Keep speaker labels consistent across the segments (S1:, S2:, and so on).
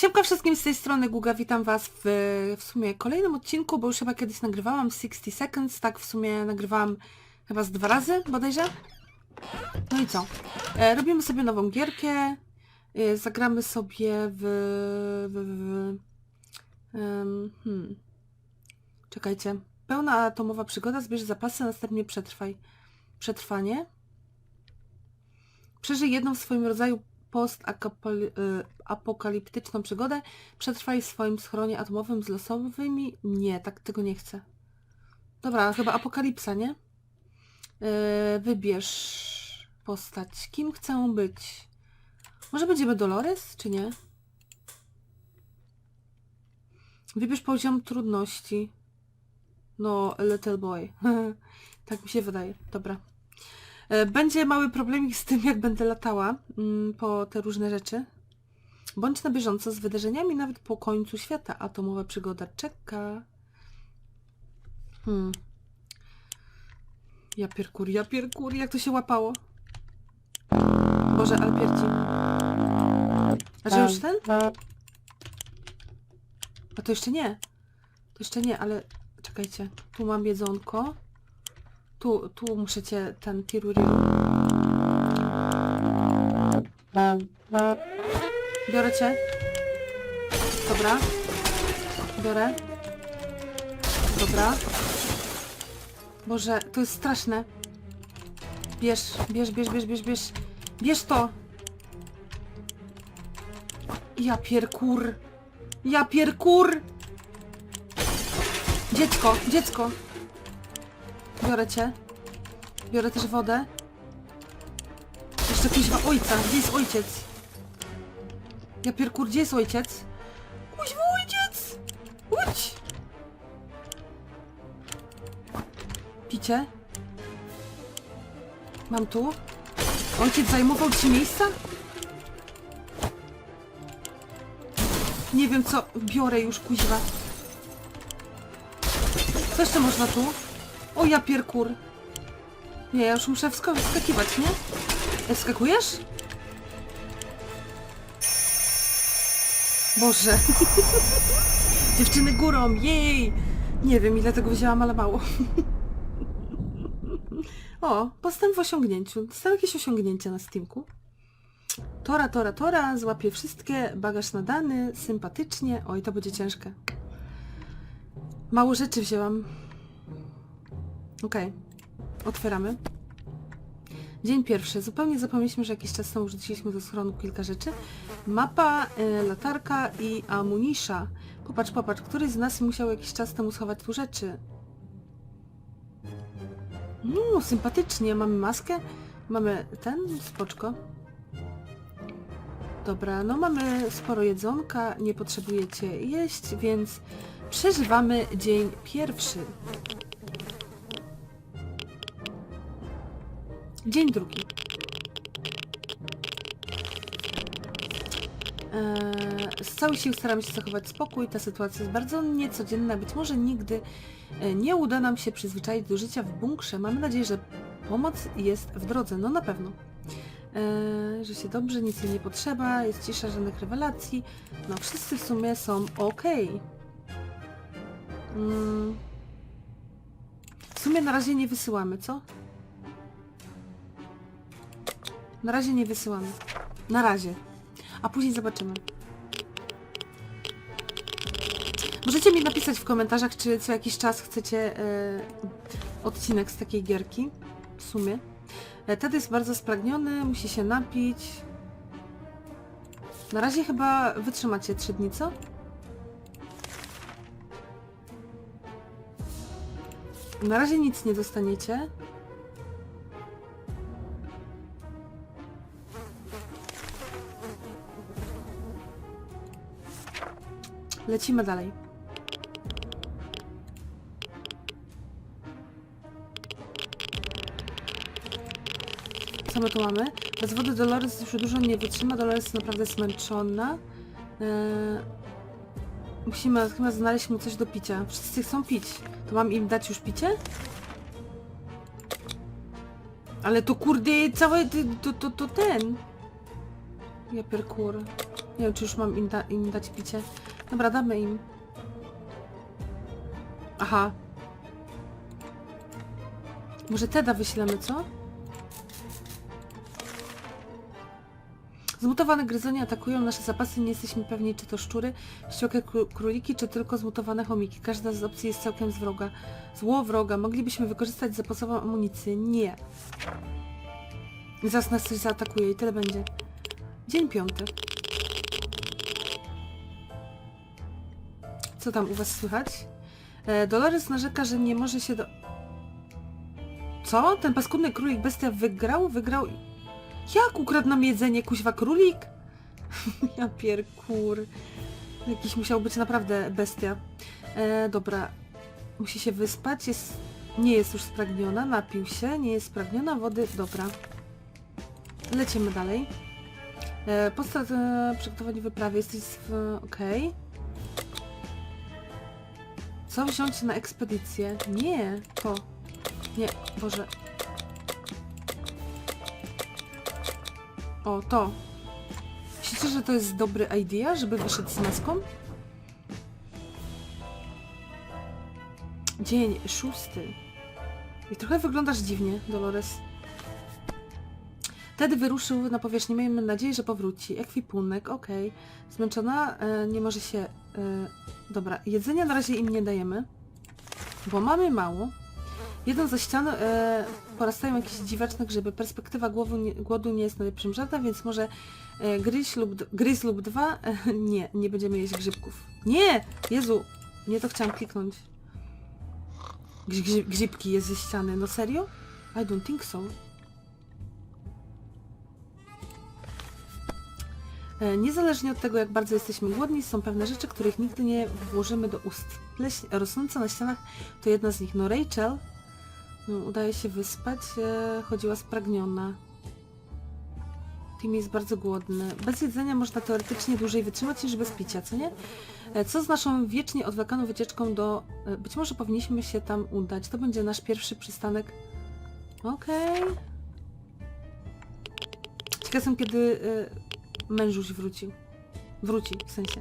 S1: Siemka wszystkim z tej strony Guga, witam was w, w sumie kolejnym odcinku, bo już chyba kiedyś nagrywałam 60 seconds, tak w sumie nagrywałam chyba z dwa razy bodajże. No i co? E, robimy sobie nową gierkę, e, zagramy sobie w... w, w em, hmm. Czekajcie. Pełna atomowa przygoda, zbierz zapasy, następnie przetrwaj. Przetrwanie. Przeżyj jedną w swoim rodzaju post-apokaliptyczną przygodę. Przetrwaj w swoim schronie atomowym z losowymi... Nie, tak tego nie chcę. Dobra, chyba apokalipsa, nie? Yy, wybierz postać. Kim chcę być? Może będziemy Dolores, czy nie? Wybierz poziom trudności. No, little boy. tak mi się wydaje. Dobra. E, Będzie mały problemik z tym, jak będę latała mm, po te różne rzeczy. Bądź na bieżąco z wydarzeniami nawet po końcu świata. Atomowa przygoda czeka. Hmm. Ja pierkur, ja pierkur, jak to się łapało? Boże, Alpierci. A że już ten? A to jeszcze nie. To jeszcze nie, ale czekajcie. Tu mam jedzonko. Tu, tu muszę cię ten tiruriru. Biorę cię. Dobra. Biorę. Dobra. Boże, to jest straszne. Bierz, bierz, bierz, bierz, bierz, bierz. Bierz to! Ja pierkur. Ja pierkur! Dziecko, dziecko! Biorę cię. Biorę też wodę. Jeszcze kuźwa ojca. Gdzie jest ojciec? Ja pierkur, gdzie jest ojciec? Kuźwa ojciec! Łódź! Picie? Mam tu? Ojciec zajmował ci miejsca? Nie wiem co. Biorę już kuźwa. Co jeszcze można tu? O ja pierkur. Nie, ja już muszę wska wskakiwać, nie? E, Wskakujesz? Boże. Dziewczyny górą, jej! Nie wiem ile tego wzięłam, ale mało. o, postęp w osiągnięciu. Dostałem jakieś osiągnięcie na Steamku. Tora, tora, tora, złapię wszystkie, bagaż nadany, sympatycznie. Oj, to będzie ciężkie. Mało rzeczy wzięłam. Okej. Otwieramy. Dzień pierwszy. Zupełnie zapomnieliśmy, że jakiś czas temu wrzuciliśmy do schronu kilka rzeczy. Mapa, y, latarka i amunisza. Popatrz, popatrz. Któryś z nas musiał jakiś czas temu schować tu rzeczy. No, sympatycznie. Mamy maskę. Mamy ten, spoczko. Dobra, no mamy sporo jedzonka, nie potrzebujecie jeść, więc przeżywamy dzień pierwszy. Dzień drugi. Eee, z całych sił staramy się zachować spokój. Ta sytuacja jest bardzo niecodzienna. Być może nigdy e, nie uda nam się przyzwyczaić do życia w bunkrze. Mamy nadzieję, że pomoc jest w drodze. No na pewno. Eee, że się dobrze, nic jej nie potrzeba, jest cisza, żadnych rewelacji. No wszyscy w sumie są ok. Mm. W sumie na razie nie wysyłamy, co? Na razie nie wysyłamy. Na razie. A później zobaczymy. Możecie mi napisać w komentarzach, czy co jakiś czas chcecie e, odcinek z takiej gierki. W sumie. E, Ted jest bardzo spragniony, musi się napić. Na razie chyba wytrzymacie 3 dni, co? Na razie nic nie dostaniecie. Lecimy dalej. Co my tu mamy? Bez wody Dolores już dużo nie wytrzyma. Dolores jest naprawdę zmęczona. Eee, musimy chyba znaleźć mu coś do picia. Wszyscy chcą pić. To mam im dać już picie? Ale to kurde, całe to, to, to ten. Ja pierkur. Nie wiem, czy już mam im, da im dać picie. Dobra, damy im. Aha. Może Teda wyślemy, co? Zmutowane gryzonie atakują nasze zapasy, nie jesteśmy pewni, czy to szczury, ściołkę kró- króliki, czy tylko zmutowane chomiki. Każda z opcji jest całkiem z wroga. Zło wroga. Moglibyśmy wykorzystać zapasową amunicję. Nie. Zaraz nas coś zaatakuje i tyle będzie. Dzień piąty. Co tam u was słychać? E, Dolores narzeka, że nie może się do... Co? Ten paskudny królik bestia wygrał? Wygrał... Jak ukradł nam jedzenie, kuźwa królik? ja pierkur. Jakiś musiał być naprawdę bestia. E, dobra. Musi się wyspać. Jest... Nie jest już spragniona. Napił się. Nie jest spragniona wody. Dobra. Lecimy dalej. E, Postać e, przygotowanie wyprawy. Jesteś w... okej. Co wziąć na ekspedycję? Nie, to. Nie, Boże. O, to. Myślicie, że to jest dobry idea, żeby wyszedł z maską? Dzień szósty. I trochę wyglądasz dziwnie, Dolores. Tedy wyruszył na powierzchnię. Miejmy nadzieję, że powróci. Ekwipunek, okej. Zmęczona, e, nie może się... E, dobra, jedzenia na razie im nie dajemy, bo mamy mało. Jeden ze ścian e, porastają jakieś dziwaczne grzyby. Perspektywa nie, głodu nie jest najlepszym żartem, więc może e, gryź lub, gryz lub dwa. E, nie, nie będziemy jeść grzybków. Nie! Jezu! Nie to chciałam kliknąć. Grz, grzyb, grzybki jest ze ściany. No serio? I don't think so. Niezależnie od tego, jak bardzo jesteśmy głodni, są pewne rzeczy, których nigdy nie włożymy do ust. Pleśń rosnąca na ścianach to jedna z nich. No Rachel no, udaje się wyspać, e, chodziła spragniona. Tim jest bardzo głodny. Bez jedzenia można teoretycznie dłużej wytrzymać niż bez picia, co nie? E, Co z naszą wiecznie odwlekaną wycieczką do... e, Być może powinniśmy się tam udać. To będzie nasz pierwszy przystanek. Okej. Ciekaw jestem, kiedy e, mężuś wrócił. Wróci, w sensie.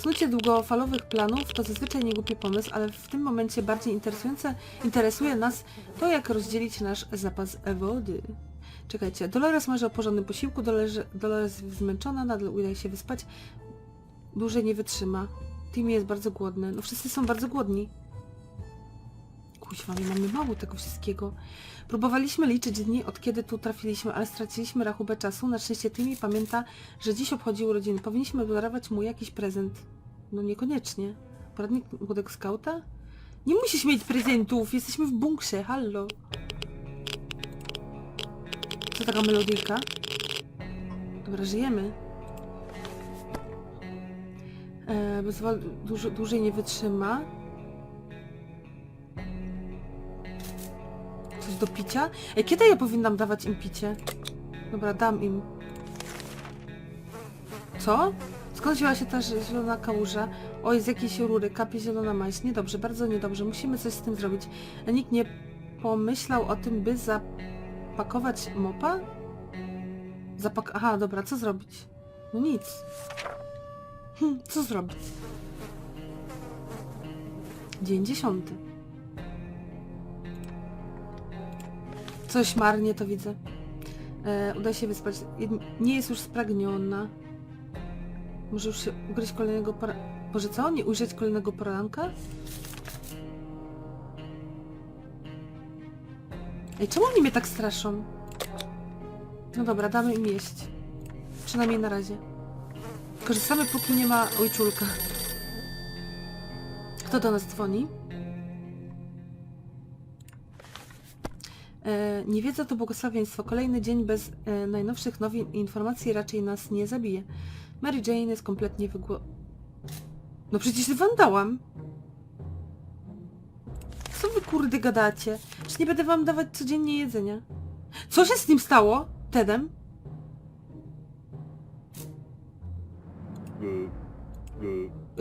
S1: Snucie długofalowych planów to zazwyczaj niegłupi pomysł, ale w tym momencie bardziej interesujące, interesuje nas to, jak rozdzielić nasz zapas wody. Czekajcie, Dolores marzy o porządnym posiłku, Dolores, Dolores zmęczona, nadal udaje się wyspać. Dłużej nie wytrzyma. Timmy jest bardzo głodny. No wszyscy są bardzo głodni. Kuźwa, my mamy mało tego wszystkiego. Próbowaliśmy liczyć dni, od kiedy tu trafiliśmy, ale straciliśmy rachubę czasu. Na szczęście Timmy pamięta, że dziś obchodzi urodziny. Powinniśmy darować mu jakiś prezent. No niekoniecznie. Poradnik młodego skauta? Nie musisz mieć prezentów, jesteśmy w bunkrze, hallo. Co taka melodyjka? Dobra, żyjemy. E, bez wol- dużo, dłużej nie wytrzyma. Do picia? Ej, kiedy ja powinnam dawać im picie? Dobra, dam im. Co? Skąd wzięła się ta zielona kałuża? Oj, z jakiejś rury, kapie zielona maź. Niedobrze, bardzo niedobrze. Musimy coś z tym zrobić. Nikt nie pomyślał o tym, by zapakować mopa? Zapak... Aha, dobra, co zrobić? No nic. Hm, co zrobić? Dzień dziesiąty. Coś marnie to widzę. E, uda się wyspać. Nie jest już spragniona. Może już się ugryźć kolejnego para... Boże co? Nie ujrzeć kolejnego poranka? Ej, czemu oni mnie tak straszą? No dobra, damy im jeść. Przynajmniej na razie. Korzystamy póki nie ma ojczulka. Kto do nas dzwoni? Niewiedza to błogosławieństwo. Kolejny dzień bez e, najnowszych nowin i informacji raczej nas nie zabije. Mary Jane jest kompletnie wygło... No przecież wam dałam. Co wy kurde gadacie? Czy nie będę wam dawać codziennie jedzenia? Co się z nim stało? Tedem?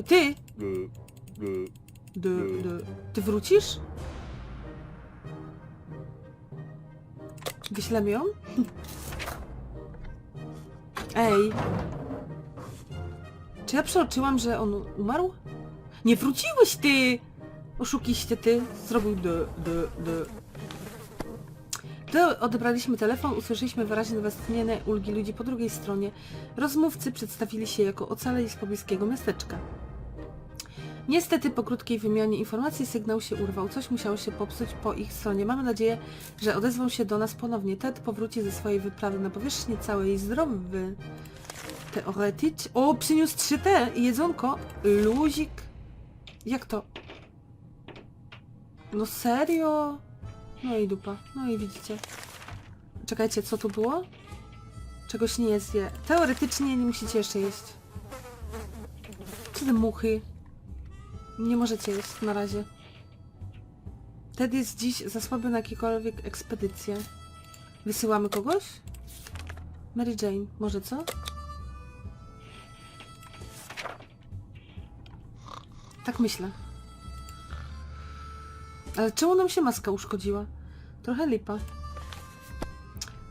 S1: Ty? D. Ty wrócisz? Wyślemy ją? Ej. Czy ja przeoczyłam, że on umarł? Nie wróciłeś ty! Oszukiście ty. Zrobił d, d, d. Gdy odebraliśmy telefon, usłyszeliśmy wyraźne westchnienie ulgi ludzi po drugiej stronie. Rozmówcy przedstawili się jako ocaleni z pobliskiego miasteczka. Niestety po krótkiej wymianie informacji sygnał się urwał. Coś musiało się popsuć po ich stronie. Mamy nadzieję, że odezwą się do nas ponownie. Ted powróci ze swojej wyprawy na powierzchnię całej zdrowy. Teoretycz... O, przyniósł 3T i jedzonko. Luzik. Jak to? No serio? No i dupa. No i widzicie. Czekajcie, co tu było? Czegoś nie jest je. Teoretycznie nie musicie jeszcze jeść. Co te muchy? Nie możecie jeść na razie. Ted jest dziś za słaby na jakiekolwiek ekspedycje. Wysyłamy kogoś? Mary Jane, może co? Tak myślę. Ale czemu nam się maska uszkodziła? Trochę lipa.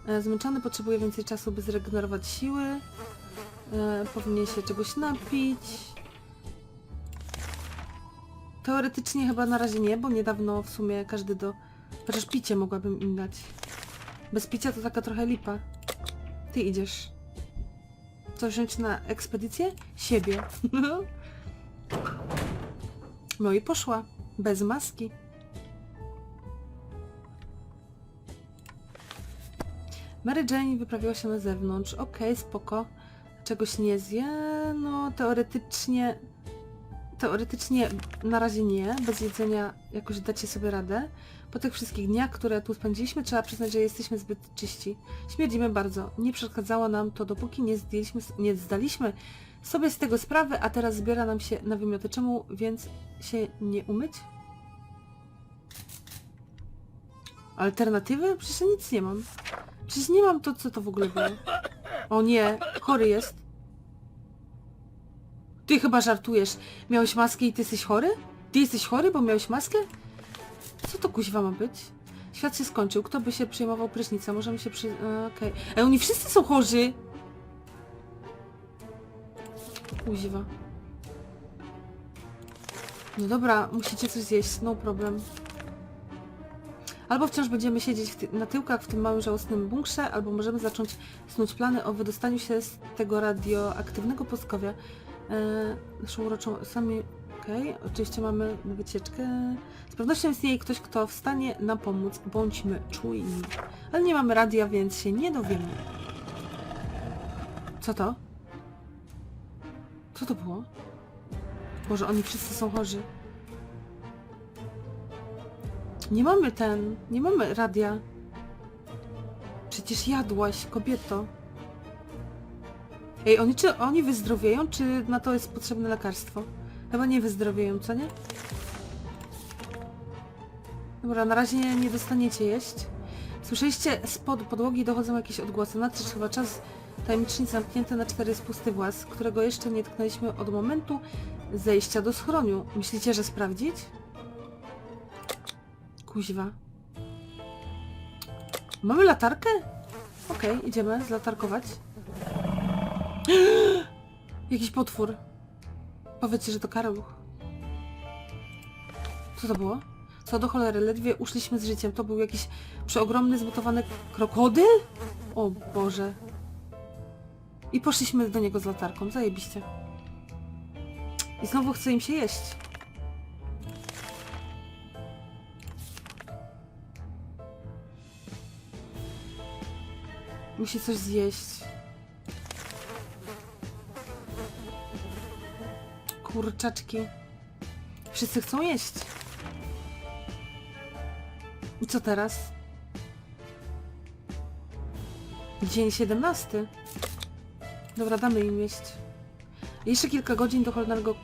S1: E, Zmęczony potrzebuje więcej czasu, by zregenerować siły. E, powinien się czegoś napić. Teoretycznie chyba na razie nie, bo niedawno w sumie każdy do... Chociaż picie mogłabym im dać. Bez picia to taka trochę lipa. Ty idziesz. Co wziąć na ekspedycję? Siebie. No i poszła. Bez maski. Mary Jane wyprawiła się na zewnątrz. Okej, spoko. Czegoś nie zje? No, teoretycznie... Teoretycznie na razie nie. Bez jedzenia jakoś dacie sobie radę. Po tych wszystkich dniach, które tu spędziliśmy, trzeba przyznać, że jesteśmy zbyt czyści. Śmierdzimy bardzo. Nie przeszkadzało nam to, dopóki nie, zdjęliśmy, nie zdaliśmy sobie z tego sprawy, a teraz zbiera nam się na wymioty. Czemu więc się nie umyć? Alternatywy? Przecież ja nic nie mam. Przecież nie mam to, co to w ogóle było. O nie, chory jest. Ty chyba żartujesz. Miałeś maskę i ty jesteś chory? Ty jesteś chory, bo miałeś maskę? Co to kuźwa ma być? Świat się skończył. Kto by się przejmował prysznica? Możemy się przy... e, Okej. Ej, oni wszyscy są chorzy! Kuźwa. No dobra, musicie coś zjeść, no problem. Albo wciąż będziemy siedzieć ty na tyłkach w tym małym żałosnym bunkrze, albo możemy zacząć snuć plany o wydostaniu się z tego radioaktywnego pustkowia. Naszą uroczą... Sami... Okej, oczywiście mamy wycieczkę. Z pewnością istnieje ktoś, kto w stanie nam pomóc. Bądźmy czujni. Ale nie mamy radia, więc się nie dowiemy. Co to? Co to było? Boże, oni wszyscy są chorzy. Nie mamy ten, nie mamy radia. Przecież jadłaś, kobieto. Ej, oni czy oni wyzdrowieją, czy na to jest potrzebne lekarstwo? Chyba nie wyzdrowieją, co nie? Dobra, na razie nie, nie dostaniecie jeść. Słyszeliście, spod podłogi dochodzą jakieś odgłosy. Nadszedł chyba czas tajemnicznic zamknięte na cztery spusty włas, którego jeszcze nie tknęliśmy od momentu zejścia do schroniu. Myślicie, że sprawdzić? Kuźwa. Mamy latarkę? Okej, idziemy zlatarkować. Jakiś potwór. Powiedzcie, że to karluch. Co to było? Co do cholery, ledwie uszliśmy z życiem. To był jakiś przeogromny, zbutowany krokodyl? O Boże. I poszliśmy do niego z latarką. Zajebiście. I znowu chce im się jeść. Musi coś zjeść. Kurczaczki. Wszyscy chcą jeść. I co teraz? Dzień 17. Dobra, damy im jeść. Jeszcze kilka godzin do cholernego...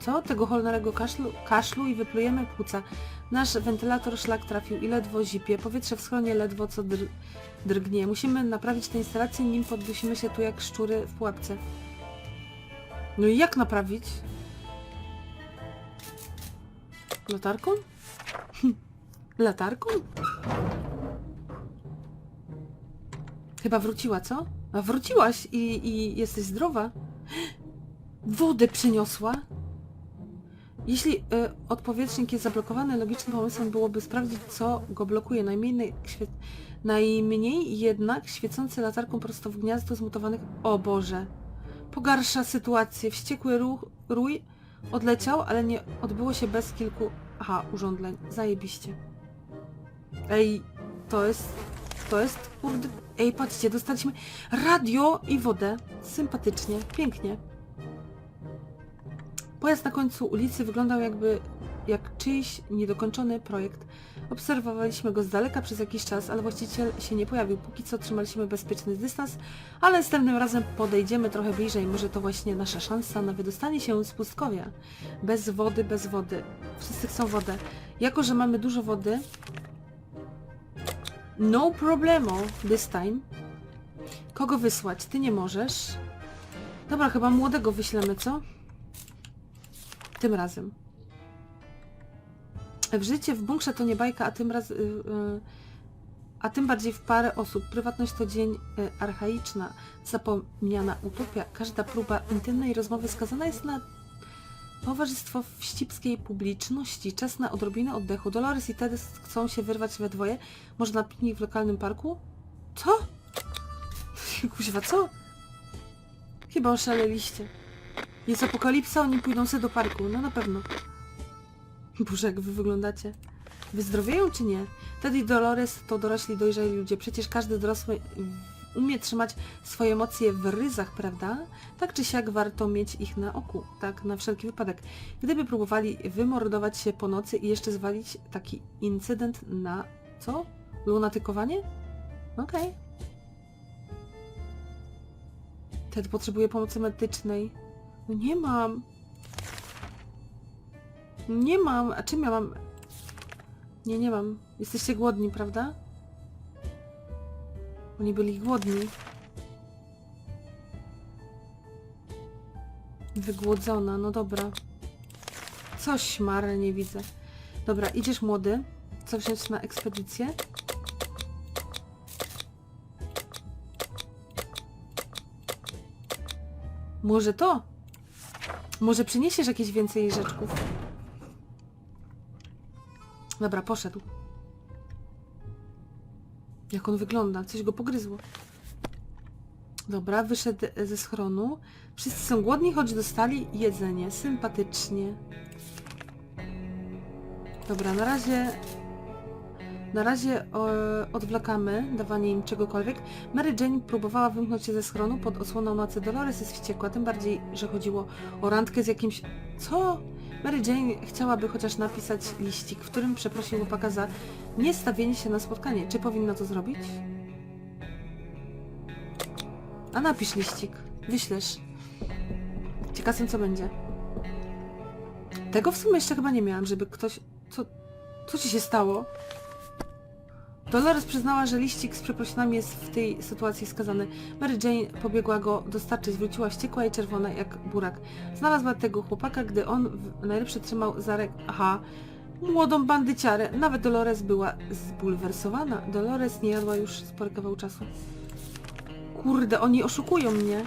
S1: Co? Tego cholernego kaszlu, kaszlu i wyplujemy płuca. Nasz wentylator szlak trafił i ledwo zipie. Powietrze w schronie ledwo co dr drgnie. Musimy naprawić tę instalację, nim podusimy się tu jak szczury w pułapce. No i jak naprawić? Latarką? Latarką? Chyba wróciła, co? A wróciłaś i, i jesteś zdrowa. Wodę przyniosła. Jeśli y, odpowietrznik jest zablokowany, logicznym pomysłem byłoby sprawdzić, co go blokuje. Najmniej, świe... Najmniej jednak świecący latarką prosto w gniazdo zmutowanych... O Boże! Pogarsza sytuację. Wściekły ruch, rój odleciał, ale nie odbyło się bez kilku... Aha, urządzeń. Zajebiście. Ej, to jest... To jest... Kurde... Ej, patrzcie, dostaliśmy radio i wodę. Sympatycznie, pięknie. Pojazd na końcu ulicy wyglądał jakby jak czyjś niedokończony projekt. Obserwowaliśmy go z daleka przez jakiś czas, ale właściciel się nie pojawił. Póki co trzymaliśmy bezpieczny dystans, ale następnym razem podejdziemy trochę bliżej. Może to właśnie nasza szansa na wydostanie się z pustkowia. Bez wody, bez wody. Wszyscy chcą wodę. Jako, że mamy dużo wody, no problemo this time. Kogo wysłać? Ty nie możesz. Dobra, chyba młodego wyślemy, co? Tym razem. W życie w bunkrze to nie bajka, a tym raz... y, y, a tym bardziej w parę osób. Prywatność to dzień y, archaiczna, zapomniana utopia. Każda próba intymnej rozmowy skazana jest na towarzystwo wścibskiej publiczności. Czas na odrobinę oddechu. Dolores i Ted chcą się wyrwać we dwoje. Może na piknik w lokalnym parku? Co? Kuźwa, co? Chyba oszaleliście. Jest apokalipsa, oni pójdą sobie do parku. No na pewno. Boże, jak wy wyglądacie. Wyzdrowieją czy nie? Ted i Dolores to dorośli, dojrzali ludzie. Przecież każdy dorosły umie trzymać swoje emocje w ryzach, prawda? Tak czy siak warto mieć ich na oku, tak na wszelki wypadek. Gdyby próbowali wymordować się po nocy i jeszcze zwalić taki incydent na... co? Lunatykowanie? Okej. Ted potrzebuje pomocy medycznej. No nie mam. Nie mam. A czym ja mam? Nie, nie mam. Jesteście głodni, prawda? Oni byli głodni. Wygłodzona, no dobra. Coś marę nie widzę. Dobra, idziesz młody. Co wziąć na ekspedycję? Może to? Może przyniesiesz jakieś więcej rzeczków? Dobra, poszedł. Jak on wygląda? Coś go pogryzło. Dobra, wyszedł ze schronu. Wszyscy są głodni, choć dostali jedzenie. Sympatycznie. Dobra, na razie... Na razie o, odwlekamy dawanie im czegokolwiek. Mary Jane próbowała wymknąć się ze schronu pod osłoną nocy. Dolores jest wściekła, tym bardziej, że chodziło o randkę z jakimś... Co? Mary Jane chciałaby chociaż napisać liścik, w którym przeprosił chłopaka za niestawienie się na spotkanie. Czy powinna to zrobić? A napisz liścik. Wyślesz. Ciekaw jestem, co będzie. Tego w sumie jeszcze chyba nie miałam, żeby ktoś... Co... Co ci się stało? Dolores przyznała, że liścik z przeprosinami jest w tej sytuacji skazany. Mary Jane pobiegła go dostarczyć, wróciła wściekła i czerwona jak burak. Znalazła tego chłopaka, gdy on w najlepsze trzymał za rękę... Aha, młodą bandyciarę. Nawet Dolores była zbulwersowana. Dolores nie jadła już spory kawał czasu. Kurde, oni oszukują mnie.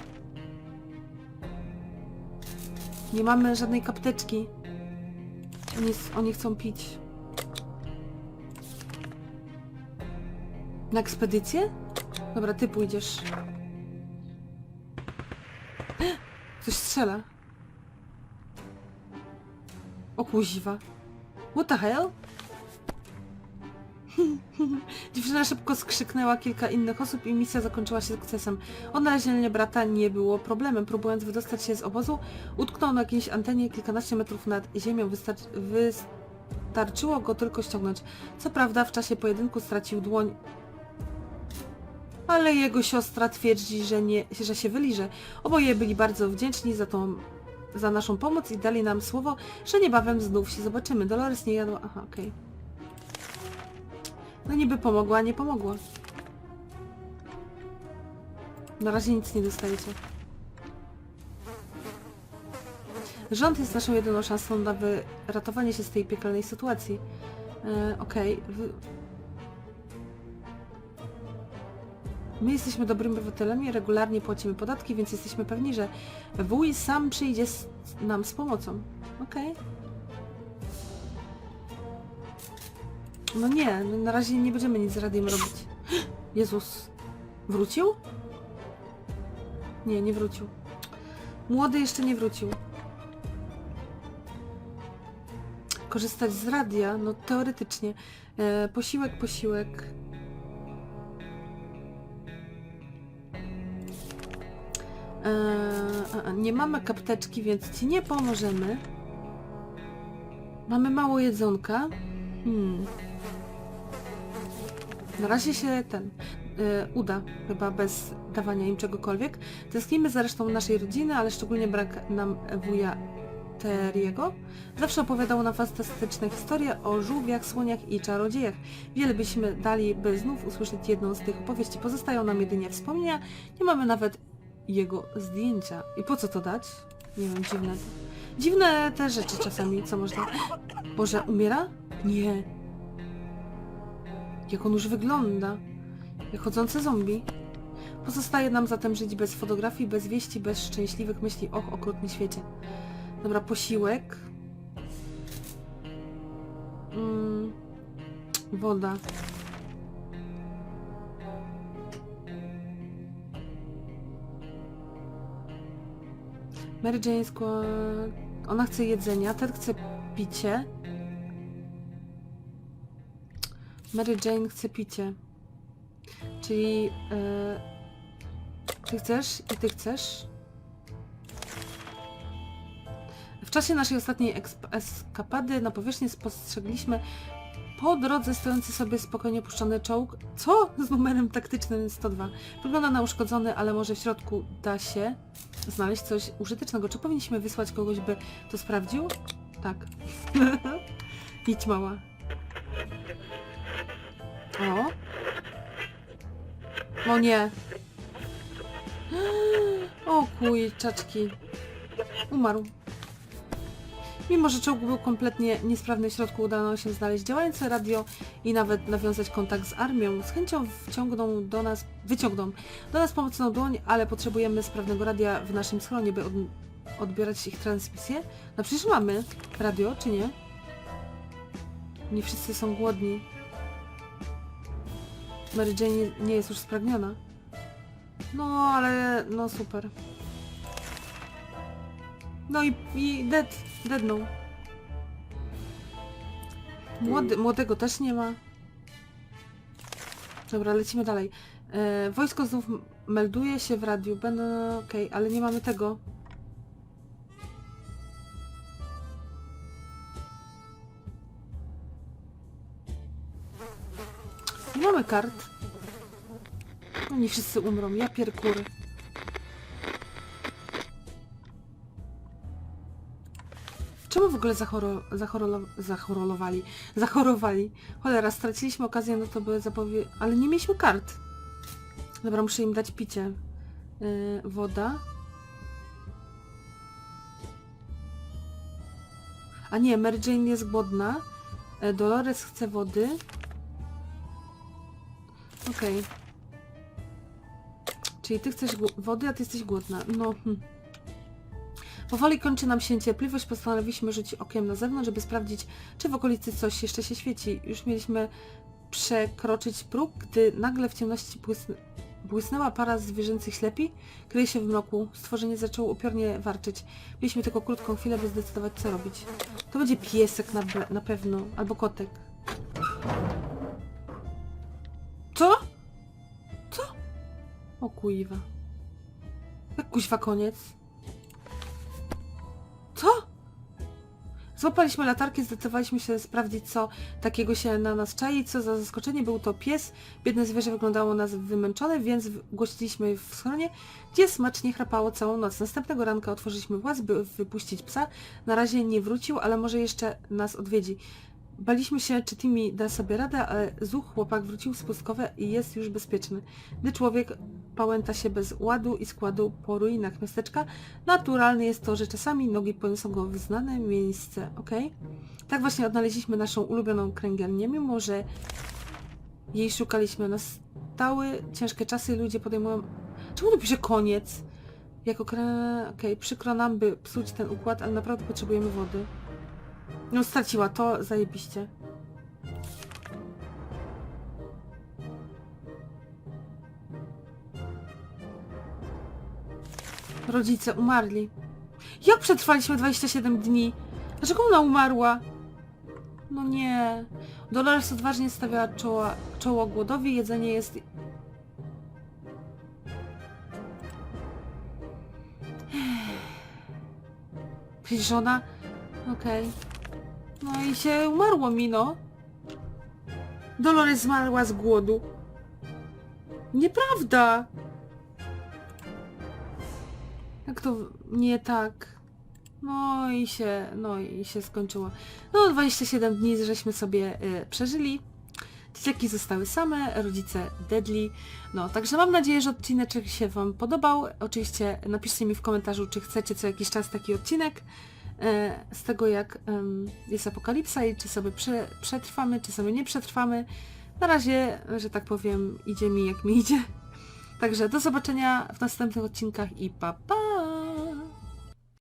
S1: Nie mamy żadnej kapteczki. Oni, oni chcą pić. Na ekspedycję? Dobra, ty pójdziesz. Coś strzela. O kuźwa. What the hell? Dziewczyna szybko skrzyknęła kilka innych osób i misja zakończyła się sukcesem. Odnalezienie brata nie było problemem. Próbując wydostać się z obozu, utknął na jakiejś antenie kilkanaście metrów nad ziemią. Wystar- wystarczyło go tylko ściągnąć. Co prawda w czasie pojedynku stracił dłoń ale jego siostra twierdzi, że, nie, że się wyliże. Oboje byli bardzo wdzięczni za tą za naszą pomoc i dali nam słowo, że niebawem znów się zobaczymy. Dolores nie jadła... Aha, okej. No niby pomogła, nie pomogła. Na razie nic nie dostajecie. Rząd jest naszą jedyną szansą na wyratowanie się z tej piekielnej sytuacji. E, okej. Wy- My jesteśmy dobrymi obywatelami, regularnie płacimy podatki, więc jesteśmy pewni, że wuj sam przyjdzie z, nam z pomocą. Okej. No nie, no na razie nie będziemy nic z radiem robić. Jezus. Wrócił? Nie, nie wrócił. Młody jeszcze nie wrócił. Korzystać z radia? No teoretycznie. E, posiłek, posiłek. E, a, nie mamy kapteczki, więc ci nie pomożemy. Mamy mało jedzonka. Hmm. Na razie się ten e, uda, chyba bez dawania im czegokolwiek. Tęsknimy za resztą naszej rodziny, ale szczególnie brak nam wuja Teriego. Zawsze opowiadał nam fantastyczne historie o żółwiach, słoniach i czarodziejach. Wiele byśmy dali, by znów usłyszeć jedną z tych opowieści. Pozostają nam jedynie wspomnienia. Nie mamy nawet jego zdjęcia. I po co to dać? Nie wiem, dziwne. Dziwne te rzeczy czasami, co można... Boże, umiera? Nie. Jak on już wygląda. Jak chodzące zombie. Pozostaje nam zatem żyć bez fotografii, bez wieści, bez szczęśliwych myśli. Och, okrutny świecie. Dobra, posiłek. Mm, woda. Mary Jane skła... Ona chce jedzenia, Ted chce picie. Mary Jane chce picie. Czyli... e, ty chcesz i ty chcesz. W czasie naszej ostatniej eskapady na powierzchni spostrzegliśmy po drodze stojący sobie spokojnie puszczony czołg. Co? Z numerem taktycznym 102. Wygląda na uszkodzony, ale może w środku da się znaleźć coś użytecznego. Czy powinniśmy wysłać kogoś, by to sprawdził? Tak. Idź mała. O. O nie. O kurczaczki. Umarł. Mimo, że czołg był kompletnie niesprawny w środku, udało się znaleźć działające radio i nawet nawiązać kontakt z armią. Z chęcią wciągną do nas, wyciągną do nas pomocną dłoń, ale potrzebujemy sprawnego radia w naszym schronie, by od, odbierać ich transmisję. No przecież mamy radio, czy nie? Nie wszyscy są głodni. Mary Jane nie, jest już spragniona. No, ale no super. No i, i dead, deadnął. Młody, młodego też nie ma. Dobra, lecimy dalej. E, wojsko znów melduje się w radiu. Będą okej, ale nie mamy tego. Nie mamy kart. Oni wszyscy umrą. Ja pierkur. Czemu w ogóle zachoro, zachorolo, zachorolowali? Zachorowali. Cholera, straciliśmy okazję, no to by zapowie... Ale nie mieliśmy kart. Dobra, muszę im dać picie. Yy, woda. A nie, Mary Jane jest głodna. E, Dolores chce wody. Okej. Czyli ty chcesz wody, a ty jesteś głodna. No, hm. Powoli kończy nam się cierpliwość, postanowiliśmy rzucić okiem na zewnątrz, żeby sprawdzić, czy w okolicy coś jeszcze się świeci. Już mieliśmy przekroczyć próg, gdy nagle w ciemności błysn błysnęła para zwierzęcych ślepi, kryje się w mroku. Stworzenie zaczęło upiornie warczyć. Mieliśmy tylko krótką chwilę, by zdecydować, co robić. To będzie piesek na, na pewno, albo kotek. Co? Co? O kuiwa. Jak kuźwa koniec? Co? Złapaliśmy latarki, zdecydowaliśmy się sprawdzić, co takiego się na nas czai. Co za zaskoczenie, był to pies. Biedne zwierzę wyglądało nas wymęczone, więc głosiliśmy w schronie, gdzie smacznie chrapało całą noc. Następnego ranka otworzyliśmy właz, by wypuścić psa. Na razie nie wrócił, ale może jeszcze nas odwiedzi. Baliśmy się, czy Timmy da sobie radę, ale zuch chłopak wrócił z pustkowe i jest już bezpieczny. Gdy człowiek pałęta się bez ładu i składu po ruinach miasteczka, naturalne jest to, że czasami nogi poniosą go w znane miejsce, ok? Tak właśnie odnaleźliśmy naszą ulubioną kręgielnię, mimo że jej szukaliśmy. Nastały ciężkie czasy ludzie podejmują... Czemu tu pisze koniec? Jako kre... Okej, przykro nam, by psuć ten układ, ale naprawdę potrzebujemy wody. No straciła, to zajebiście. Rodzice umarli. Jak przetrwaliśmy 27 dni? Dlaczego ona umarła? No nie. Dolores odważnie stawia czoła, czoło głodowi, jedzenie jest... Przecież ona... Okej. No i się umarło mi, no. Dolores zmarła z głodu. Nieprawda! Jak to nie tak? No i się, no i się skończyło. No 27 dni żeśmy sobie y, przeżyli. Dzieciaki zostały same, rodzice deadly. No, także mam nadzieję, że odcineczek się Wam podobał. Oczywiście napiszcie mi w komentarzu, czy chcecie co jakiś czas taki odcinek z tego, jak jest apokalipsa i czy sobie prze, przetrwamy, czy sobie nie przetrwamy. Na razie, że tak powiem, idzie mi jak mi idzie. Także do zobaczenia w następnych odcinkach i pa pa!